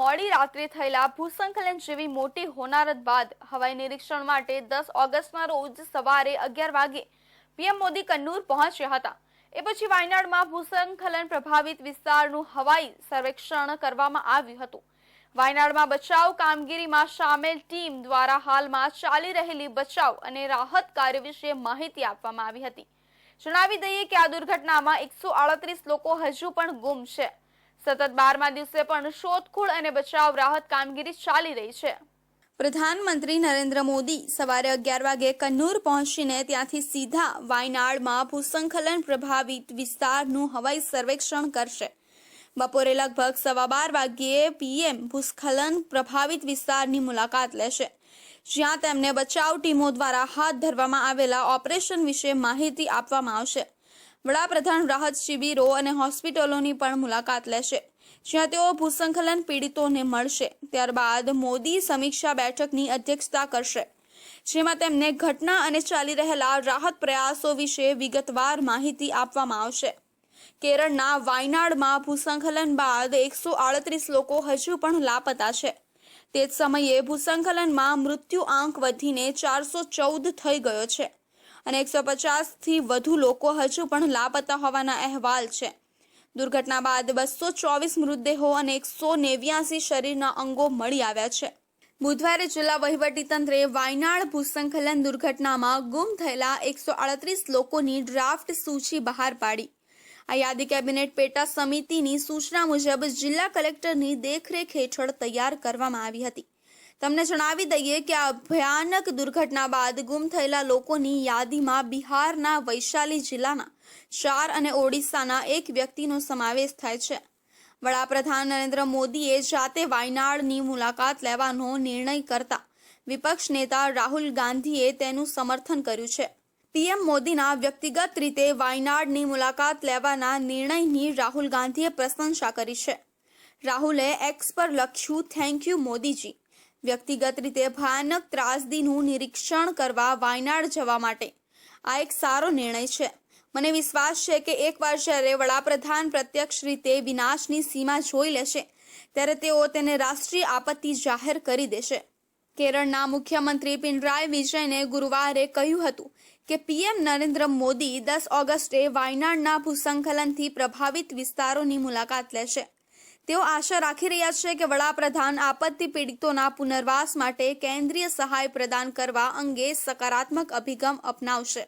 મોડી રાત્રે થયેલા ભૂસંકલન જેવી મોટી હોનારત બાદ હવાઈ નિરીક્ષણ માટે દસ ઓગસ્ટના રોજ સવારે અગિયાર વાગે પીએમ મોદી કન્નૂર પહોંચ્યા હતા. એ પછી વાયનાડમાં ભૂસંકલન પ્રભાવિત વિસ્તારનું હવાઈ સર્વેક્ષણ કરવામાં આવ્યું હતું. વાયનાડમાં બચાવ કામગીરીમાં સામેલ ટીમ દ્વારા હાલમાં ચાલી રહેલી બચાવ અને રાહત કાર્ય વિશે માહિતી આપવામાં આવી હતી. જણાવી દઈએ કે આ દુર્ઘટનામાં એકસો લોકો હજુ પણ ગુમ છે. સતત બારમા દિવસે પણ શોધખોળ અને બચાવ રાહત કામગીરી ચાલી રહી છે. પ્રધાનમંત્રી નરેન્દ્ર મોદી સવારે અગિયાર વાગે કન્નૂર પહોંચીને ત્યાંથી સીધા વાયનાડમાં ભૂસંખલન પ્રભાવિત વિસ્તારનું હવાઈ સર્વેક્ષણ કરશે. બપોરે લગભગ સવા બાર વાગ્યે પીએમ ભૂસ્ખલન પ્રભાવિત વિસ્તારની મુલાકાત લેશે. જ્યાં તેમને બચાવ ટીમો દ્વારા હાથ ધરવામાં આવેલા ઓપરેશન વિશે માહિતી આપવામાં આવશે. વડાપ્રધાન રાહત શિબિરો અને હોસ્પિટલોની પણ મુલાકાત લેશે, જ્યાં તેઓ ભૂસંકલન પીડિતોને મળશે. ત્યારબાદ મોદી સમીક્ષા બેઠકની અધ્યક્ષતા કરશે, જેમાં તેમને ઘટના અને ચાલી રહેલા રાહત પ્રયાસો વિશે વિગતવાર માહિતી આપવામાં આવશે. કેરળના વાયનાડમાં ભૂસંકલન બાદ એકસો આડત્રીસ લોકો હજુ પણ લાપતા છે. તે જ સમયે ભૂસંકલનમાં મૃત્યુ આંક વધીને ચારસો ચૌદ થઈ ગયો છે. અને એકસો પચાસથી વધુ લોકો હજુ પણ લાપતા હોવાના અહેવાલ છે. દુર્ઘટના બાદ બસો ચોવીસ મૃતદેહો અને એકસો નેવ્યાસી શરીરના અંગો મળી આવ્યા છે. બુધવારે જિલ્લા વહીવટીતંત્રે વાયનાડ ભૂસંકલન દુર્ઘટનામાં ગુમ થયેલા એકસો આડત્રીસ લોકોની ડ્રાફ્ટ સૂચિ બહાર પાડી. આ યાદી કેબિનેટ પેટા સમિતિની સૂચના મુજબ જિલ્લા કલેક્ટરની દેખરેખ હેઠળ તૈયાર કરવામાં આવી હતી. તમને જણાવી દઈએ કે આ ભયાનક દુર્ઘટના બાદ ગુમ થયેલા લોકોની યાદીમાં બિહારના વૈશાલી જિલ્લાના ચાર અને ઓડિશાના એક વ્યક્તિનો સમાવેશ થાય છે. વડાપ્રધાન નરેન્દ્ર મોદીએ જાતે વાયનાડની મુલાકાત લેવાનો નિર્ણય કરતા વિપક્ષ નેતા રાહુલ ગાંધીએ તેનું સમર્થન કર્યું છે. પીએમ મોદીના વ્યક્તિગત રીતે વાયનાડની મુલાકાત લેવાના નિર્ણયની રાહુલ ગાંધીએ પ્રશંસા કરી છે. રાહુલે એક્સ પર લખ્યું થેન્ક યુ મોદીજી. વ્યક્તિગત રીતે ભયાનક ત્રાસદીનું નિરીક્ષણ કરવા વાયનાડ જવા માટે. આ એક સારો નિર્ણય છે. મને વિશ્વાસ છે કે એકવાર જ્યારે વડાપ્રધાન પ્રત્યક્ષ રીતે વિનાશની સીમા જોઈ લેશે, ત્યારે તેઓ તેને રાષ્ટ્રીય આપત્તિ જાહેર કરી દેશે. કેરળના મુખ્યમંત્રી પિનરાય વિજયને ગુરુવારે કહ્યું હતું કે પીએમ નરેન્દ્ર મોદી દસ ઓગસ્ટે વાયનાડના ભૂસંકલનથી પ્રભાવિત વિસ્તારોની મુલાકાત લેશે. તેઓ આશા રાખી રહ્યા છે કે વડાપ્રધાન આપત્તિ પીડિતોના પુનર્વાસ માટે કેન્દ્રીય સહાય પ્રદાન કરવા અંગે સકારાત્મક અભિગમ અપનાવશે.